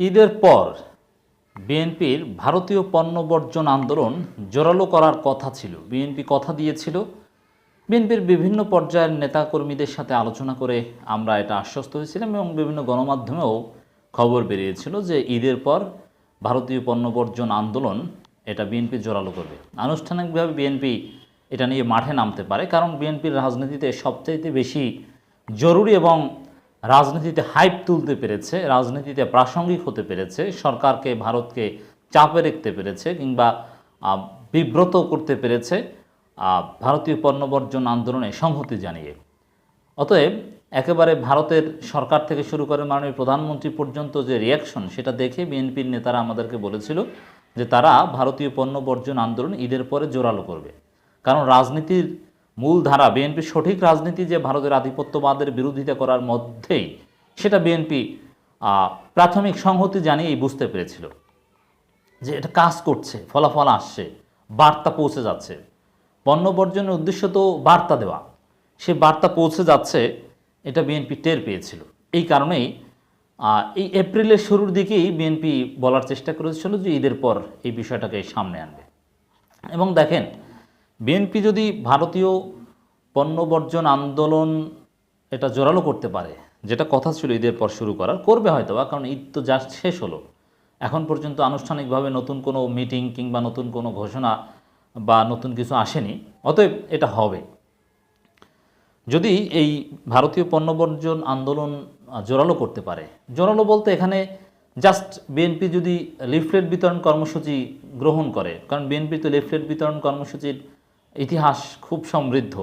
ঈদের পর বিএনপির ভারতীয় পণ্য বর্জন আন্দোলন জোরালো করার কথা ছিল। বিএনপি কথা দিয়েছিল। বিএনপির বিভিন্ন পর্যায়ের নেতাকর্মীদের সাথে আলোচনা করে আমরা এটা আশ্বস্ত হয়েছিলাম এবং বিভিন্ন গণমাধ্যমেও খবর বেরিয়েছিল যে ঈদের পর ভারতীয় পণ্য বর্জন আন্দোলন এটা বিএনপি জোরালো করবে। আনুষ্ঠানিকভাবে বিএনপি এটা নিয়ে মাঠে নামতে পারে, কারণ বিএনপির রাজনীতিতে সবচাইতে বেশি জরুরি এবং রাজনীতিতে হাইপ তুলতে পেরেছে, রাজনীতিতে প্রাসঙ্গিক হতে পেরেছে, সরকারকে, ভারতকে চাপে রাখতে পেরেছে কিংবা বিব্রত করতে পেরেছে ভারতীয় পণ্য বর্জন আন্দোলনে সংহতি জানিয়ে। অতএব, একেবারে ভারতের সরকার থেকে শুরু করে মাননীয় প্রধানমন্ত্রী পর্যন্ত যে রিয়াকশন সেটা দেখে বিএনপির নেতারা আমাদেরকে বলেছিল যে তারা ভারতীয় পণ্য বর্জন আন্দোলন ঈদের পরে জোরালো করবে। কারণ রাজনীতির মূল ধারা বিএনপির সঠিক রাজনীতি যে ভারতের আধিপত্যবাদের বিরোধিতা করার মধ্যেই সেটা বিএনপি প্রাথমিক সংহতি জানিয়েই বুঝতে পেরেছিল যে এটা কাজ করছে, ফলাফল আসছে, বার্তা পৌঁছে যাচ্ছে। পণ্য বর্জনের উদ্দেশ্য তো বার্তা দেওয়া। সে বার্তা পৌঁছে যাচ্ছে, এটা বিএনপি টের পেয়েছিল। এই কারণেই এই এপ্রিলের শুরুর দিকেই বিএনপি বলার চেষ্টা করেছিল যে ঈদের পর এই বিষয়টাকে সামনে আনবে। এবং দেখেন বিএনপি যদি ভারতীয় পণ্য বর্জন আন্দোলন এটা জোরালো করতে পারে, যেটা কথা ছিল ঈদের পর শুরু করার, করবে হয়তো বা, কারণ ঈদ তো জাস্ট শেষ হলো। এখন পর্যন্ত আনুষ্ঠানিকভাবে নতুন কোনো মিটিং কিংবা নতুন কোনো ঘোষণা বা নতুন কিছু আসেনি, অতএব এটা হবে। যদি এই ভারতীয় পণ্য বর্জন আন্দোলন জোরালো করতে পারে, জোরালো বলতে এখানে জাস্ট বিএনপি যদি লিফলেট বিতরণ কর্মসূচি গ্রহণ করে, কারণ বিএনপি তো লিফলেট বিতরণ কর্মসূচির ইতিহাস খুব সমৃদ্ধ।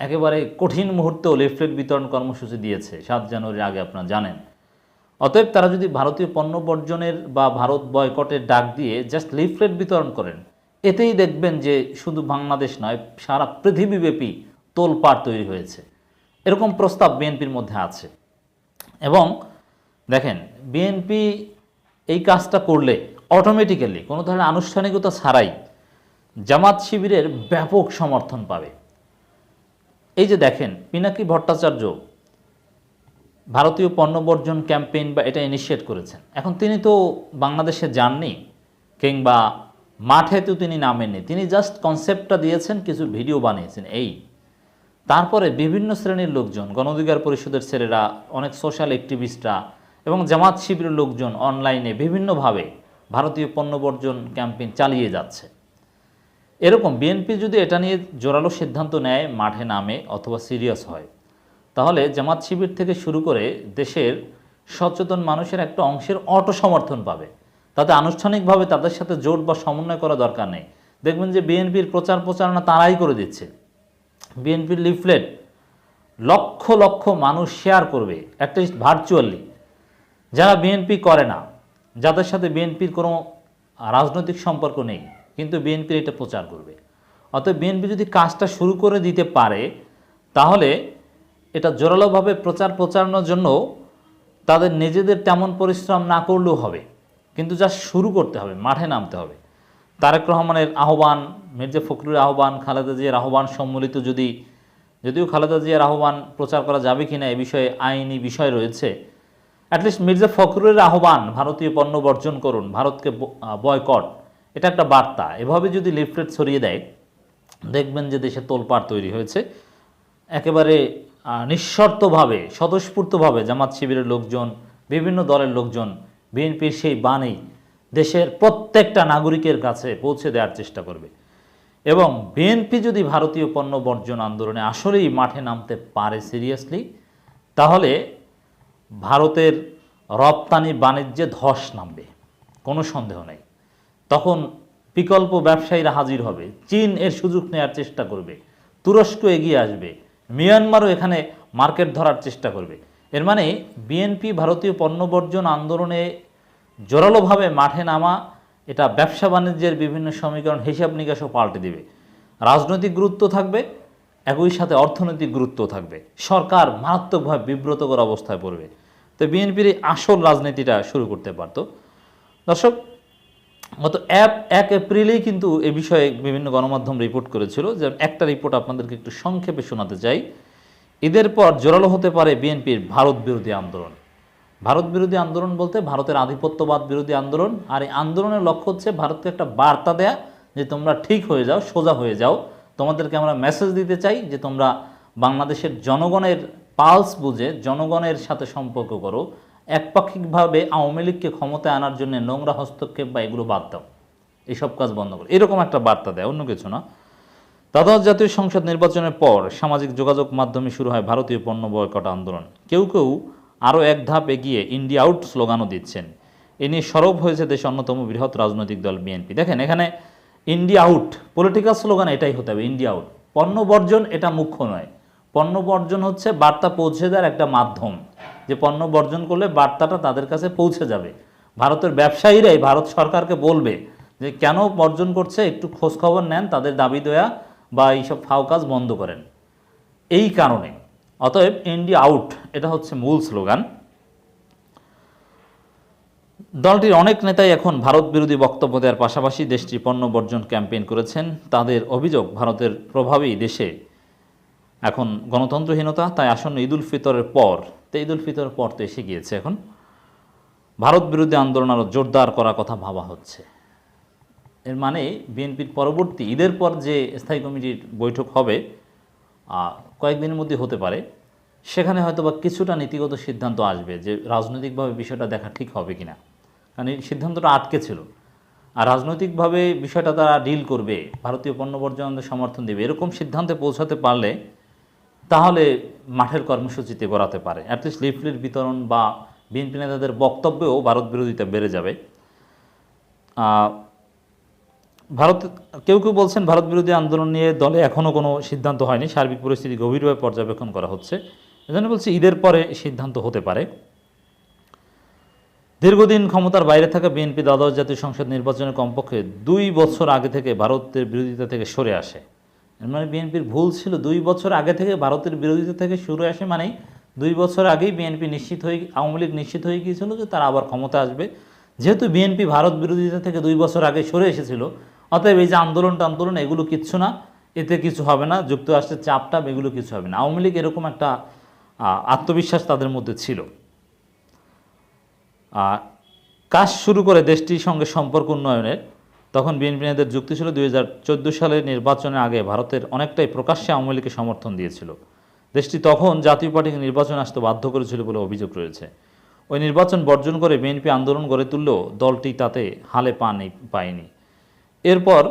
একেবারে কঠিন মুহূর্তেও লিফলেট বিতরণ কর্মসূচি দিয়েছে, সাত জানুয়ারির আগে আপনারা জানেন। অতএব তারা যদি ভারতীয় পণ্য বর্জনের বা ভারত বয়কটের ডাক দিয়ে জাস্ট লিফলেট বিতরণ করেন, এতেই দেখবেন যে শুধু বাংলাদেশ নয়, সারা পৃথিবীব্যাপী তোলপাড় তৈরি হয়েছে। এরকম প্রস্তাব বিএনপির মধ্যে আছে। এবং দেখেন, বিএনপি এই কাজটা করলে অটোমেটিক্যালি কোনো ধরনের আনুষ্ঠানিকতা ছাড়াই জামাত শিবিরের ব্যাপক সমর্থন পাবে। এই যে দেখেন, পিনাকি ভট্টাচার্য ভারতীয় পণ্য বর্জন ক্যাম্পেইন বা এটা ইনিশিয়েট করেছেন। এখন তিনি তো বাংলাদেশে যাননি, কিংবা মাঠে তো তিনি নামেননি। তিনি জাস্ট কনসেপ্টটা দিয়েছেন, কিছু ভিডিও বানিয়েছেন, এই। তারপরে বিভিন্ন শ্রেণির লোকজন, গণ অধিকার পরিষদের ছেলেরা, অনেক সোশ্যাল অ্যাক্টিভিস্টরা এবং জামাত শিবিরের লোকজন অনলাইনে বিভিন্নভাবে ভারতীয় পণ্য বর্জন ক্যাম্পেইন চালিয়ে যাচ্ছে। এরকম বিএনপি যদি এটা নিয়ে জোরালো সিদ্ধান্ত নেয়, মাঠে নামে অথবা সিরিয়াস হয়, তাহলে জামাত শিবির থেকে শুরু করে দেশের সচেতন মানুষের একটা অংশের অটো সমর্থন পাবে। তাতে আনুষ্ঠানিকভাবে তাদের সাথে জোট বা সমন্বয় করা দরকার নেই। দেখবেন যে বিএনপির প্রচার প্রচারণা তারাই করে দিচ্ছে। বিএনপির লিফলেট লক্ষ লক্ষ মানুষ শেয়ার করবে অ্যাটলিস্ট ভার্চুয়ালি যারা বিএনপি করে না, যাদের সাথে বিএনপির কোনো রাজনৈতিক সম্পর্ক নেই কিন্তু বিএনপির এটা প্রচার করবে। অতএব বিএনপি যদি কাজটা শুরু করে দিতে পারে, তাহলে এটা জোরালোভাবে প্রচার প্রচারণার জন্য তাদের নিজেদের তেমন পরিশ্রম না করলেও হবে। কিন্তু যা শুরু করতে হবে, মাঠে নামতে হবে। তারেক রহমানের আহ্বান, মির্জা ফখরুলের আহ্বান, খালেদা জিয়ার আহ্বান সম্মিলিত যদি, যদিও খালেদা জিয়ার আহ্বান প্রচার করা যাবে কিনা এ বিষয়ে আইনি বিষয় রয়েছে অ্যাটলিস্ট মির্জা ফখরুলের আহ্বান ভারতীয় পণ্য বর্জন করুন, ভারতকে বয়কট এটা একটা বার্তা। এভাবে যদি লিফলেট ছড়িয়ে দেয়, দেখবেন যে দেশে তোলপাড় তৈরি হয়েছে। একেবারে নিঃশর্তভাবে, স্বতঃস্ফূর্তভাবে জামাত শিবিরের লোকজন, বিভিন্ন দলের লোকজন, বিএনপির সেই বাণী দেশের প্রত্যেকটা নাগরিকের কাছে পৌঁছে দেওয়ার চেষ্টা করবে। এবং বিএনপি যদি ভারতীয় পণ্য বর্জন আন্দোলনে আসলেই মাঠে নামতে পারে সিরিয়াসলি তাহলে ভারতের রপ্তানি বাণিজ্যে ধস নামবে। কোনো সন্দেহ নেই। তখন বিকল্প ব্যবসায়ীরা হাজির হবে। চীন এর সুযোগ নেওয়ার চেষ্টা করবে। তুরস্ক এগিয়ে আসবে। মিয়ানমারও এখানে মার্কেট ধরার চেষ্টা করবে। এর মানে বিএনপি ভারতীয় পণ্য বর্জন আন্দোলনে জোরালোভাবে মাঠে নামা, এটা ব্যবসা বাণিজ্যের বিভিন্ন সমীকরণ হিসাব নিকাশও পাল্টে দেবে। রাজনৈতিক গুরুত্ব থাকবে, একই সাথে অর্থনৈতিক গুরুত্ব থাকবে। সরকার মারাত্মকভাবে বিব্রতকর অবস্থায় পড়বে। তো বিএনপির আসল রাজনীতিটা শুরু করতে পারতো। দর্শক গত এক এক এপ্রিলেই কিন্তু এ বিষয়ে বিভিন্ন গণমাধ্যম রিপোর্ট করেছিল যে একটা রিপোর্ট আপনাদেরকে একটু সংক্ষেপে শোনাতে চাই। ঈদের পর জোরালো হতে পারে বিএনপির ভারত বিরোধী আন্দোলন। ভারত বিরোধী আন্দোলন বলতে ভারতের আধিপত্যবাদ বিরোধী আন্দোলন, আর এই আন্দোলনের লক্ষ্য হচ্ছে ভারতকে একটা বার্তা দেয়া যে তোমরা ঠিক হয়ে যাও, সোজা হয়ে যাও। তোমাদেরকে আমরা মেসেজ দিতে চাই যে তোমরা বাংলাদেশের জনগণের পালস বুঝে, জনগণের সাথে সম্পর্ক করো। একপাক্ষিকভাবে আওয়ামী লীগকে ক্ষমতায় আনার জন্য নোংরা হস্তক্ষেপ বা এগুলো বাদ দাও। এইসব কাজ বন্ধ করো। এরকম একটা বার্তা দেয়, অন্য কিছু না। দ্বাদশ জাতীয় সংসদ নির্বাচনের পর সামাজিক যোগাযোগ মাধ্যমে শুরু হয় ভারতীয় পণ্য বয়কট আন্দোলন। কেউ কেউ আরও এক ধাপ এগিয়ে ইন্ডিয়া আউট স্লোগানও দিচ্ছেন। এ নিয়ে সরব হয়েছে দেশের অন্যতম বৃহৎ রাজনৈতিক দল বিএনপি। দেখেন, এখানে ইন্ডিয়া আউট, পলিটিক্যাল স্লোগান এটাই হতে হবে, ইন্ডিয়া আউট। পণ্য বর্জন এটা মুখ্য নয়। পণ্য বর্জন হচ্ছে বার্তা পৌঁছে দেওয়ার একটা মাধ্যম। যে পণ্য বর্জন করলে বার্তাটা তাদের কাছে পৌঁছে যাবে। ভারতের ব্যবসায়ীরাই ভারত সরকারকে বলবে যে, কেন বর্জন করছে? একটু খোঁজ খবর নেন, তাদের দাবি দেয়া বা এইসব ফাও কাজ বন্ধ করেন। এই কারণে। অতএব ইন্ডিয়া আউট এটা হচ্ছে মূল স্লোগান। দলটির অনেক নেতাই এখন ভারত বিরোধী বক্তব্য দেওয়ার পাশাপাশি দেশটি পণ্য বর্জন ক্যাম্পেইন করেছেন। তাদের অভিযোগ, ভারতের প্রভাবেই দেশে এখন গণতন্ত্রহীনতা, তাই আসন্ন ঈদুল ফিতরের পর, তো ঈদুল ফিতরের পর তো এসে গিয়েছে এখন। ভারত বিরোধী আন্দোলন আরও জোরদার করার কথা ভাবা হচ্ছে। এর মানে বিএনপির পরবর্তী ঈদের পর যে স্থায়ী কমিটির বৈঠক হবে কয়েকদিনের মধ্যে হতে পারে। সেখানে হয়তো বা কিছুটা নীতিগত সিদ্ধান্ত আসবে যে রাজনৈতিকভাবে বিষয়টা দেখা ঠিক হবে কিনা। কারণ এই সিদ্ধান্তটা আটকে ছিল। আর রাজনৈতিকভাবে বিষয়টা তারা ডিল করবে, ভারতীয় পণ্য বর্জনদের সমর্থন দেবে, এরকম সিদ্ধান্তে পৌঁছাতে পারলে তাহলে মাঠের কর্মসূচিতে গড়াতে পারে। অ্যাটলিস্ট লিফলেট বিতরণ বা বিএনপি নেতাদের বক্তব্যেও ভারত বিরোধিতা বেড়ে যাবে। ভারত, কেউ কেউ বলছেন ভারত বিরোধী আন্দোলন নিয়ে দলে এখনও কোনো সিদ্ধান্ত হয়নি। সার্বিক পরিস্থিতি গভীরভাবে পর্যবেক্ষণ করা হচ্ছে। এজন্য বলছি ঈদের পরে সিদ্ধান্ত হতে পারে। দীর্ঘদিন ক্ষমতার বাইরে থাকা বিএনপি দ্বাদশ জাতীয় সংসদ নির্বাচনে কমপক্ষে দুই বছর আগে থেকে ভারতের বিরোধিতা থেকে সরে আসে। মানে বিএনপির ভুল ছিল। দুই বছর আগে থেকে ভারতের বিরোধিতা থেকে শুরু আসে মানে দুই বছর আগেই বিএনপি নিশ্চিত হয়ে, আওয়ামী লীগ নিশ্চিত হয়ে গিয়েছিল যে তারা আবার ক্ষমতা আসবে। যেহেতু বিএনপি ভারত বিরোধিতা থেকে দুই বছর আগে সরে এসেছিল, অতএব এই যে আন্দোলন টান্দোলন, এগুলো কিচ্ছু না। এতে কিছু হবে না যুক্তরাষ্ট্রের চাপ টাপ, এগুলো কিছু হবে না। আওয়ামী লীগ এরকম একটা আত্মবিশ্বাস তাদের মধ্যে ছিল। আর কাজ শুরু করে দেশটির সঙ্গে সম্পর্ক উন্নয়নের তখন বিএনপি নেতাদের যুক্তি ছিল দুই হাজার চোদ্দ সালের নির্বাচনের আগে ভারতের অনেকটাই প্রকাশ্যে আওয়ামী লীগকে সমর্থন দিয়েছিল। দেশটি তখন জাতীয় পার্টিকে নির্বাচনে আসতে বাধ্য করেছিল বলে অভিযোগ রয়েছে। ওই নির্বাচন বর্জন করে বিএনপি আন্দোলন গড়ে তুললেও দলটি তাতে হালে পানি পায়নি। এরপর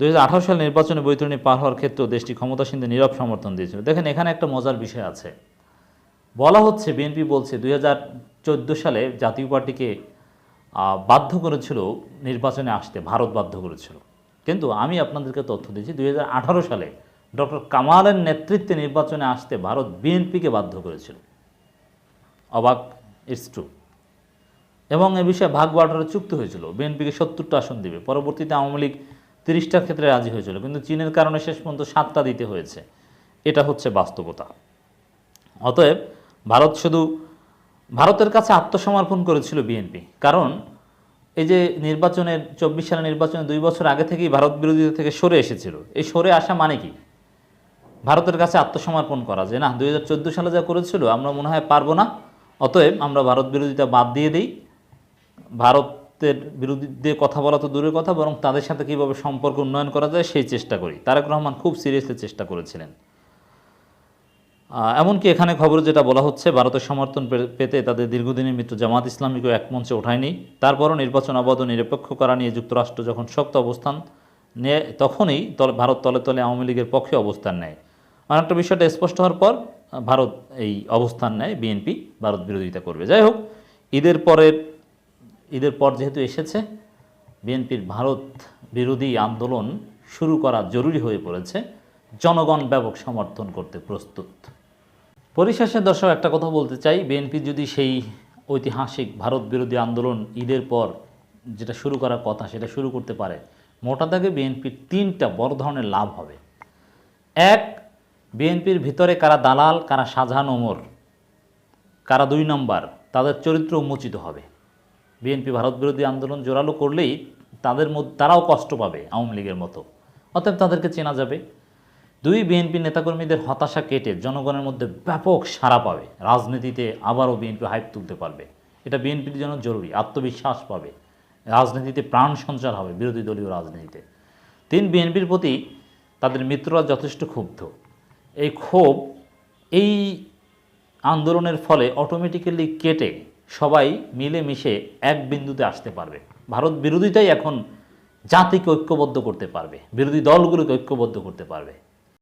দুই সাল নির্বাচনে বৈতরণী পার হওয়ার ক্ষেত্রেও দেশটি ক্ষমতাসীনদের নীরব সমর্থন দিয়েছিল। দেখেন, এখানে একটা মজার বিষয় আছে। বলা হচ্ছে, বিএনপি বলছে, দুই হাজার চোদ্দ সালে জাতীয় পার্টিকে বাধ্য করেছিল নির্বাচনে আসতে, ভারত বাধ্য করেছিল। কিন্তু আমি আপনাদেরকে তথ্য দিচ্ছি, দুই সালে ডক্টর কামালের নেতৃত্বে নির্বাচনে আসতে ভারত বিএনপিকে বাধ্য করেছিল। অবাক ইটস ট্রু এবং এ বিষয়ে ভাগ বাটোয়ারা চুক্তি হয়েছিল, বিএনপিকে সত্তরটা আসন দিবে। পরবর্তীতে আওয়ামী লীগ তিরিশটার ক্ষেত্রে রাজি হয়েছিল, কিন্তু চীনের কারণে শেষ পর্যন্ত সাতটা দিতে হয়েছে। এটা হচ্ছে বাস্তবতা। অতএব ভারত শুধু ভারতের কাছে আত্মসমর্পণ করেছিল বিএনপি। কারণ এই যে নির্বাচনের, চব্বিশ সালের নির্বাচনে দুই বছর আগে থেকেই ভারত বিরোধিতা থেকে সরে এসেছিল। এই সরে আসা মানে কি? ভারতের কাছে আত্মসমর্পণ করা। যে না, দুই হাজার চোদ্দ সালে যা করেছিল, আমরা মনে হয় পারব না। অতএব আমরা ভারত বিরোধিতা বাদ দিয়ে দিই। ভারতের বিরুদ্ধে কথা বলা তো দূরের কথা, বরং তাদের সাথে কীভাবে সম্পর্ক উন্নয়ন করা যায়, সেই চেষ্টা করি। তারেক রহমান খুব সিরিয়াসলি চেষ্টা করেছিলেন। এমনকি এখানে খবর যেটা বলা হচ্ছে, ভারতের সমর্থন পেতে তাদের দীর্ঘদিনের মিত্র জামাত ইসলামীকেও এক মঞ্চে ওঠায়নি। তারপরও নির্বাচন অবাধ নিরপেক্ষ করা নিয়ে যুক্তরাষ্ট্র যখন শক্ত অবস্থান নেয়, তখনই ভারত তলে তলে আওয়ামী লীগের পক্ষে অবস্থান নেয়। অনেকটা বিষয়টা স্পষ্ট হওয়ার পর, ভারত এই অবস্থান নেয়, বিএনপি ভারত বিরোধিতা করবে। যাই হোক, ঈদের পরের ঈদের পর যেহেতু এসেছে, বিএনপির ভারত বিরোধী আন্দোলন শুরু করা জরুরি হয়ে পড়েছে। জনগণ ব্যাপক সমর্থন করতে প্রস্তুত। পরিশেষে দর্শক, একটা কথা বলতে চাই। বিএনপি যদি সেই ঐতিহাসিক ভারত বিরোধী আন্দোলন ঈদের পর যেটা শুরু করার কথা সেটা শুরু করতে পারে, মোটা দাগে বিএনপির তিনটা বড় ধরনের লাভ হবে। এক বিএনপির ভিতরে কারা দালাল, কারা শাহজাহান ওমর কারা দুই নম্বর, তাদের চরিত্র উন্মোচিত হবে। বিএনপি ভারত বিরোধী আন্দোলন জোরালো করলেই তাদের মধ্যে তারাও কষ্ট পাবে আওয়ামী লীগের মতো। অতএব তাদেরকে চেনা যাবে। দুই বিএনপি নেতাকর্মীদের হতাশা কেটে জনগণের মধ্যে ব্যাপক সাড়া পাবে। রাজনীতিতে আবারও বিএনপি হাইপ তুলতে পারবে। এটা বিএনপির জন্য জরুরি, আত্মবিশ্বাস পাবে। রাজনীতিতে প্রাণ সঞ্চার হবে বিরোধী দলীয় রাজনীতিতে। তিন বিএনপির প্রতি তাদের মিত্ররা যথেষ্ট ক্ষুব্ধ। এই ক্ষোভ, এই আন্দোলনের ফলে অটোমেটিক্যালি কেটে সবাই মিলেমিশে এক বিন্দুতে আসতে পারবে। ভারত বিরোধিতাই এখন জাতিকে ঐক্যবদ্ধ করতে পারবে। বিরোধী দলগুলোকে ঐক্যবদ্ধ করতে পারবে।